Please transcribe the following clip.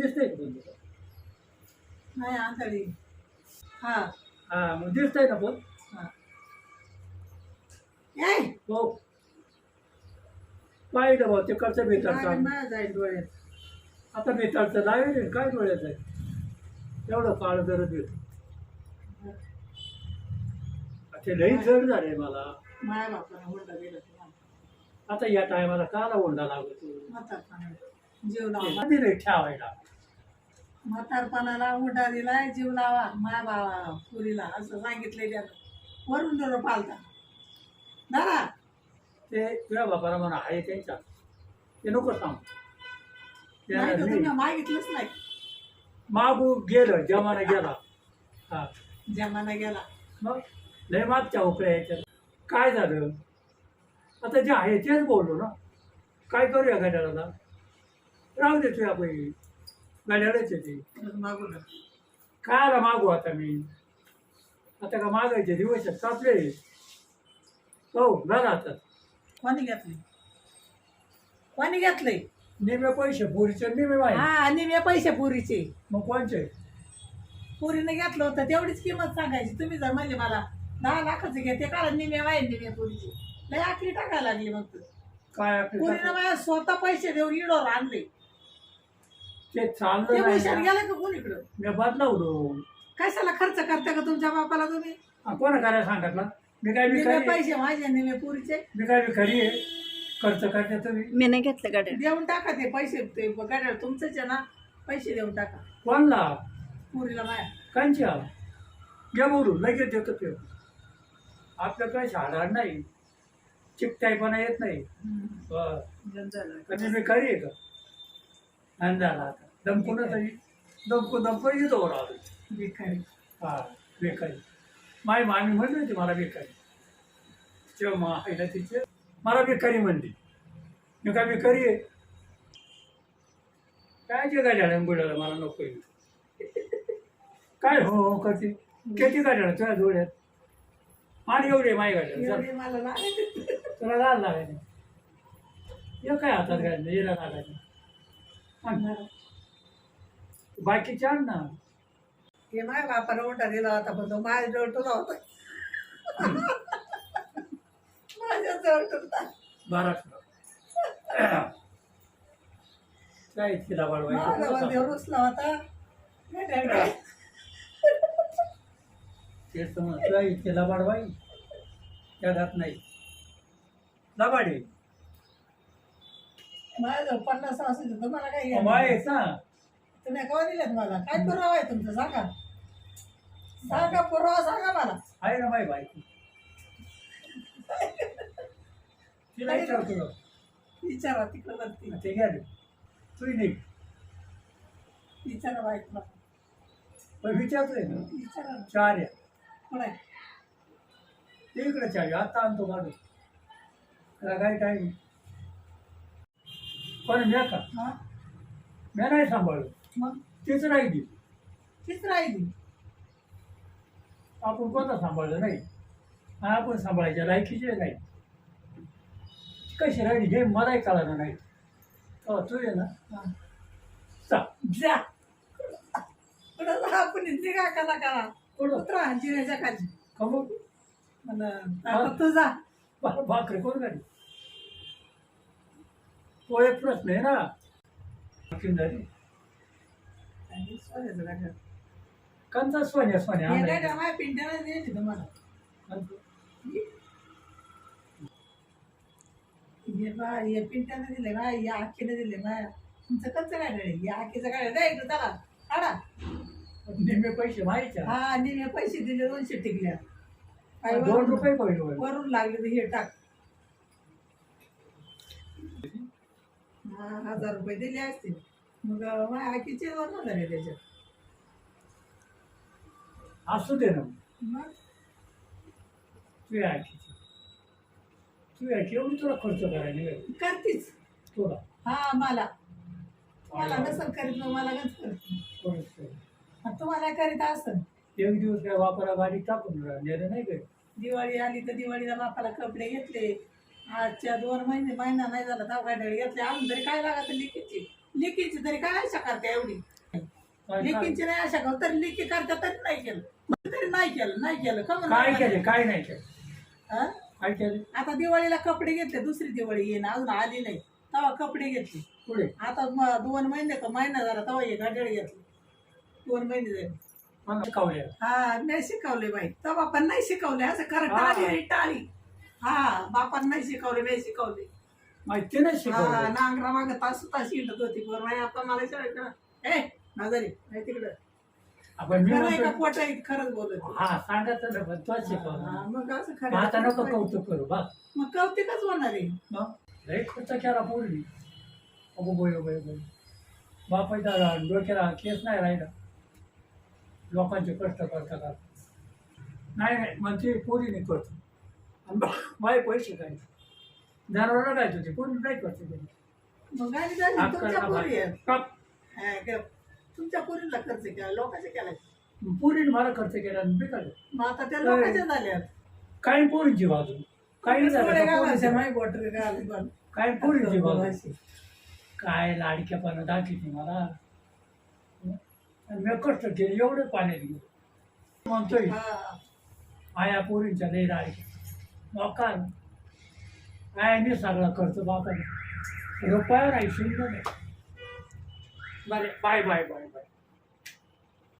दिसतंय का तुमचं नाही आंधळी हा. हा मग दिसतंय ना पण. हा. ए! हो. पाहिलं भाऊ ते कसं माझ्या जाईल डोळ्यात. आता बेताळचं लावेल रे, काय डोळ्यात आहे? एवढं काळ जरत येत ते लई जड झालंय मला. माझ्या बापाला हुंडा दिला तुम्हाला. आता या टायमाला काला ओंडा लागतो? जीव लावा ठेवायला. म्हातारपणाला जीव लावा माया बाबा पुरीला असं सांगितलंय त्यानं. वरून डोळं पालता. दादा. ते तुझ्या बापाला म्हणा आहे त्यांच्या. ते नको सांग. त्याला नाही तर नाही. तुम्ही मागितलंच नाही. मागू गेलं जमाना गेला. हा. जमाना गेला. मग? लय मागच्या उकड्या याच्यात. काय झालं? आता जे आहे तेच बोललो ना. काय करूया गाड्याला राहू दे तुझ्या पैकी गाड्यालाच येते मागू नका काय आला मागू आता मी? आता का मागायचे? दिवस आहेत, कापले हो झाला आता. कोणी घेतले? कोणी घेतले? नेमे पैसे पोरीचे नेमे माहिती हा मी पैसे पुरीचे. मग कोणचे? पुरीने घेतलं होतं तेवढीच किंमत सांगायची. तुम्ही जर म्हणले मला. दहा लाखाचं घे ते काढा निम्या वाय निम्या पुरीचे. लय आखरी टाकायला लागली मग तू. काय पुरीनं माझ्या स्वतः पैसे देऊन इडोर आणले. ते ते चाललं पैशात नाही गेलं का कोणीकडं मी बदलावलो. कशाला खर्च करता का तुमच्या बापाला तुम्ही? कोणा करायला सांगितलं मी काय भिकारी पैसे माझे निम्मे पुरीचे. मी काय भिकारी आहे? खर्च करते तुम्ही? मी नाही घेतलं गाड्या. देऊन टाका ते पैसे ते गाड्या तुमचंच आहे ना. पैसे देऊन टाका. कोणला? पुरीला माया कांच्या? घ्या बोलू लगेच देतो ते. आपलं काय शाळा नाही. चिकटाईपणा येत नाही. बरं. झालं. कधी मी खरी आहे का? अंधारा आता दमकूनच आहे. दमकून येतो राहतो भिकारी. हा बेकारी माय मामी म्हणली होती मला बेकारी तेव्हा मा आईला तिचे मला बेकारी म्हणली. मी काय बेकारी आहे? काय जे गाड्या बुडाला मला नको आहे. काय हो हो करते किती गाड्या तुझ्या डोळ्यात आणि एवढे माय गाड्या एवढी मला लागली. तुला लाल लागायचं हे काय हातात घालायचं हिरा लागायचं आण. बाकीचे आण ना. हे माझ्या बापाला दिला होता पण तो माझ्या जवळ तुला होता माझ्या जवळ तुला बारा काय वर वाढवायचं देव रुसला होता. ते समजलं इतके लबाड बाई. त्या घात नाही. लबाड आहे. माझ्या जवळ पन्नास असेल तुम्हाला काय घेणं? बाय आहेस ना तुम्ही केव्हा दिलेत मला? काय पुरावा आहे तुमचा? सांगा. सांगा पुरावा सांगा मला. आहे ना बाई बायको तिला विचारतो विचारा तिकडं वरती ते घ्या रे. तूही नाही विचारा बायकोला पण विचारतोय ना. विचारा. ना. चार या. कोण आहे? ते इकडे चावी आता आणतो काढून त्याला काय टाईम पण म्या का? हा. म्या नाही सांभाळलं. मग? तेच राहिली. तीच राहिली. आपण कोणता सांभाळलं नाही? आणि आपण सांभाळायच्या लायकीचे नाही. कशी राहिली हे मलाही कळलं नाही. तेव्हा तू ये ना. हा. चा जा. पुढं जा आपण निघा करा करा कुठं उतरा जिऱ्याच्या खाली कमू पण आता तू जा. बा- भाकरी कोण गाडी तो एक प्रश्न आहे ना. कंचा सोन्या? सोन्या हे पिंट्याने दिले बा या आखीने दिले बा. तुमचं कसं काय रे या आखीचं काय द्या इकडं चला. काढा. निम्मे पैसे माहिती हा आणि मी पैसे दिले दोनशे टिकल्या. दोन रुपये पडले. वरून लागले तर हे टाक. हजार रुपये दिले असतील. मग आखीचे दोन हजार आहे त्याच्यात? असू दे ना. मग? तू एवढी तुला खर्च करायला वेळ करतीच. तुला? हा मला. मला नसल करीत मग मला गंज करते कर. आणि तुम्हाला करीत असन. एक दिवस काय वापरा गाडी टाकून नाही काय दिवाळी आली तर दिवाळीला बापाला कपडे घेतले. आजच्या दोन महिने महिना नाही झाला गाड्या घेतले. अजून तरी काय लागत लिखीची? लिकीची तरी काय आशा करते एवढी? लिकीची नाही आशा करत तरी लिकी करता तरी नाही केलं. तरी नाही केलं नाही केलं काय नाही केले काय नाही केलं? काय केले? आता दिवाळीला कपडे घेतले दुसरी दिवाळी येईन अजून आली नाही. तेव्हा कपडे घेतले. पुढे आता म- दोन महिने का महिना झाला तेव्हा हे गाडळ घेतले. दोन महिने झाले. शिकवले. हा नाही शिकवले बाई. तेव्हा पण नाही शिकवले असं खरं हा. टाळी टाळी. हा बापान नाही शिकवले नाही शिकवले. माहिती नाही हा शिकवले. नांगरा माग तास तास हिंडत होती. बरं बाई आता मला शाळेत ए नजरी नाही तिकडं. आपण मी खरं आहे का म्हणतो पोट आहे खरंच बोलत आहे. हा सांगायचं ना पण तोच हा, शिकवला मग असं मग आता नको कौतुक करू मग कौतिकच होणार आहे. मग? लय खर्च केला पूर्वी अगो बोय बोय बोय बापाचा डोक्याला केस नाही राहिला. लोकांचे कष्ट करता करता नाही नाही पोरीने करतो आणि बा- बाय पैसे काय जनावर काय तुझे कोणी नाही करते ते. मग झाली हात तुमच्या पोरी. हा, ग- तुमच्या पोरीला खर्च केला लोकांचे केला? पोरीने मला खर्च केला आणि बेकार मग आता त्या लोकांच्या झाल्या. काही पोरींची बाजू? काही माई बॉटल. काही पोरींची बाजू. काय लाडक्यापणा दाखवते मला. आणि मी कष्ट केले एवढे पाण्यात गेले. म्हणतोय हा. आया पोरींच्या लई लाडक्या. मोकार आयाने सगळा खर्च बापाने रुपया नाही. शून्य बरे बाय बाय बाय बाय